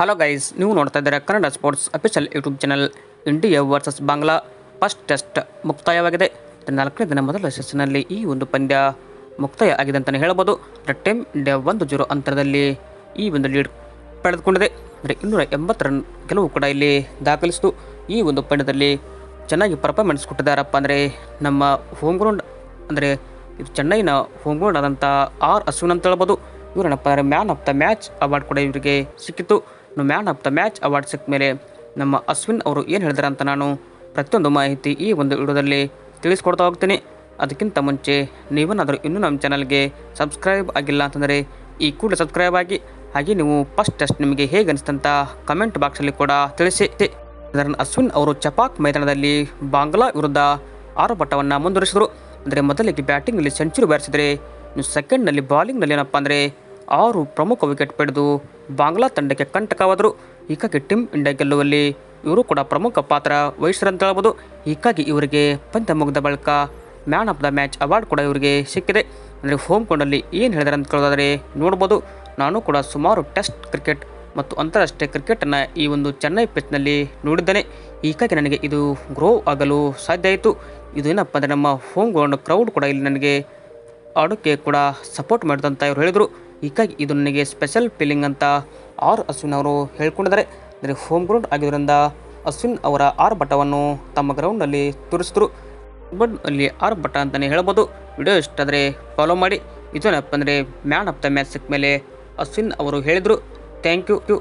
Hello guys ನೀವು ನೋಡ್ತಾ ಇದ್ದೀರಾ Kannada sports official YouTube channel India versus Bangla first test ಮುಕ್ತಾಯವಾಗಿದೆ. ನಾಲ್ಕನೇ ದಿನ ಮೊದಲ ಸೆಷನ್ನಲ್ಲಿ ಈ ಒಂದು ಪಂದ್ಯ ಮುಕ್ತಾಯ ಆಗಿದೆ ಅಂತಲೇ ಹೇಳ್ಬೋದು. ಟೆಮ್ ಟೀಮ್ ಇಂಡಿಯಾ ಒಂದು ಜೀರೋ ಅಂತರದಲ್ಲಿ ಈ ಒಂದು ಲೀಡ್ ಪಡೆದುಕೊಂಡಿದೆ. ಅಂದರೆ ಇನ್ನೂರ ಎಂಬತ್ತು ರನ್ ಗೆಲುವು ಕೂಡ ಇಲ್ಲಿ ದಾಖಲಿಸಿತು. ಈ ಒಂದು ಪಂದ್ಯದಲ್ಲಿ ಚೆನ್ನಾಗಿ ಪರ್ಫಾರ್ಮೆನ್ಸ್ ಕೊಟ್ಟಿದ್ದಾರಪ್ಪ ಅಂದರೆ ನಮ್ಮ ಹೋಮ್ ಗ್ರೌಂಡ್ ಅಂದರೆ ಚೆನ್ನೈನ ಹೋಮ್ ಗ್ರೌಂಡ್ ಆದಂಥ ಆರ್ ಅಶ್ವಿನ್ ಅಂತ ಹೇಳ್ಬೋದು. ಇವರೇನಪ್ಪ ಅಂದರೆ man of the match award ಕೂಡ ಇವರಿಗೆ ಸಿಕ್ಕಿತ್ತು. ಇನ್ನು man of the match award ಸಿಕ್ಕ ಮೇಲೆ ನಮ್ಮ ಅಶ್ವಿನ್ ಅವರು ಏನು ಹೇಳಿದಾರೆ ಅಂತ ನಾನು ಪ್ರತಿಯೊಂದು ಮಾಹಿತಿ ಈ ಒಂದು ವಿಡಿಯೋದಲ್ಲಿ ತಿಳಿಸ್ಕೊಡ್ತಾ ಹೋಗ್ತೀನಿ. ಅದಕ್ಕಿಂತ ಮುಂಚೆ ನೀವೇನಾದರೂ ಇನ್ನೂ ನಮ್ಮ ಚಾನಲ್ಗೆ ಸಬ್ಸ್ಕ್ರೈಬ್ ಆಗಿಲ್ಲ ಅಂತಂದರೆ ಈ ಕೂಡಲೇ ಸಬ್ಸ್ಕ್ರೈಬ್ ಆಗಿ, ಹಾಗೆ ನೀವು ಫಸ್ಟ್ ಟೆಸ್ಟ್ ನಿಮಗೆ ಹೇಗೆ ಅನಿಸ್ತಂತ ಕಮೆಂಟ್ ಬಾಕ್ಸಲ್ಲಿ ಕೂಡ ತಿಳಿಸಿ. ಅಶ್ವಿನ್ ಅವರು ಚಪಾಕ್ ಮೈದಾನದಲ್ಲಿ ಬಾಂಗ್ಲಾ ವಿರುದ್ಧ ಆರೋಪಟವನ್ನು ಮುಂದುವರಿಸಿದರು. ಅಂದರೆ ಮೊದಲಿಗೆ ಬ್ಯಾಟಿಂಗಲ್ಲಿ ಸೆಂಚುರಿ ಬಾರಿಸಿದರೆ ಇನ್ನು ಸೆಕೆಂಡ್ನಲ್ಲಿ ಬಾಲಿಂಗ್ನಲ್ಲಿ ಏನಪ್ಪ ಅಂದರೆ ಆರು ಪ್ರಮುಖ ವಿಕೆಟ್ ಪಡೆದು ಬಾಂಗ್ಲಾ ತಂಡಕ್ಕೆ ಕಂಟಕವಾದರು. ಹೀಗಾಗಿ ಟೀಮ್ ಇಂಡಿಯಾ ಗೆಲ್ಲುವಲ್ಲಿ ಇವರು ಕೂಡ ಪ್ರಮುಖ ಪಾತ್ರ ವಹಿಸಿರಂತ ಹೇಳ್ಬೋದು. ಹೀಗಾಗಿ ಇವರಿಗೆ ಪಂದ್ಯ ಮುಗಿದ ಬಳಿಕ man of the match award ಕೂಡ ಇವರಿಗೆ ಸಿಕ್ಕಿದೆ. ಅಂದರೆ ಹೋಮ್ ಗ್ರೌಂಡಲ್ಲಿ ಏನು ಹೇಳಿದಾರೆ ಅಂತ ಕೇಳೋದಾದರೆ ನೋಡ್ಬೋದು. ನಾನು ಕೂಡ ಸುಮಾರು ಟೆಸ್ಟ್ ಕ್ರಿಕೆಟ್ ಮತ್ತು ಅಂತಾರಾಷ್ಟ್ರೀಯ ಕ್ರಿಕೆಟನ್ನು ಈ ಒಂದು ಚೆನ್ನೈ ಪಿಚ್ನಲ್ಲಿ ನೋಡಿದ್ದೇನೆ. ಹೀಗಾಗಿ ನನಗೆ ಇದು ಗ್ರೋ ಆಗಲು ಸಾಧ್ಯ ಆಯಿತು. ಇದು ಏನಪ್ಪ ಅಂದರೆ ನಮ್ಮ ಹೋಮ್ ಗ್ರೌಂಡ್ ಕ್ರೌಡ್ ಕೂಡ ಇಲ್ಲಿ ನನಗೆ ಆಡೋಕ್ಕೆ ಕೂಡ ಸಪೋರ್ಟ್ ಮಾಡಿದಂತ ಇವರು ಹೇಳಿದರು. ಹೀಗಾಗಿ ಇದು ನನಗೆ ಸ್ಪೆಷಲ್ ಫೀಲಿಂಗ್ ಅಂತ ಆರ್ ಅಶ್ವಿನ್ ಅವರು ಹೇಳ್ಕೊಂಡಿದ್ದಾರೆ. ಅಂದರೆ ಹೋಮ್ ಗ್ರೌಂಡ್ ಆಗಿದ್ದರಿಂದ ಅಶ್ವಿನ್ ಅವರ ಆರ್ ಬಟವನ್ನು ತಮ್ಮ ಗ್ರೌಂಡ್ನಲ್ಲಿ ತೋರಿಸಿದ್ರು. ಬಟ್ ಅಲ್ಲಿ ಆರ್ ಬಟ ಅಂತಲೇ ಹೇಳ್ಬೋದು. ವಿಡಿಯೋ ಇಷ್ಟ ಆದರೆ ಫಾಲೋ ಮಾಡಿ. ಇದೇನಪ್ಪ ಅಂದರೆ ಮ್ಯಾನ್ ಆಫ್ ದ ಮ್ಯಾಚ್ ಸಿಕ್ಕ ಮೇಲೆ ಅಶ್ವಿನ್ ಅವರು ಹೇಳಿದರು. Thank you you